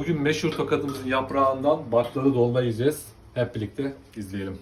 Bugün meşhur tokatımızın yaprağından baklalı dolma yiyeceğiz. Hep birlikte izleyelim.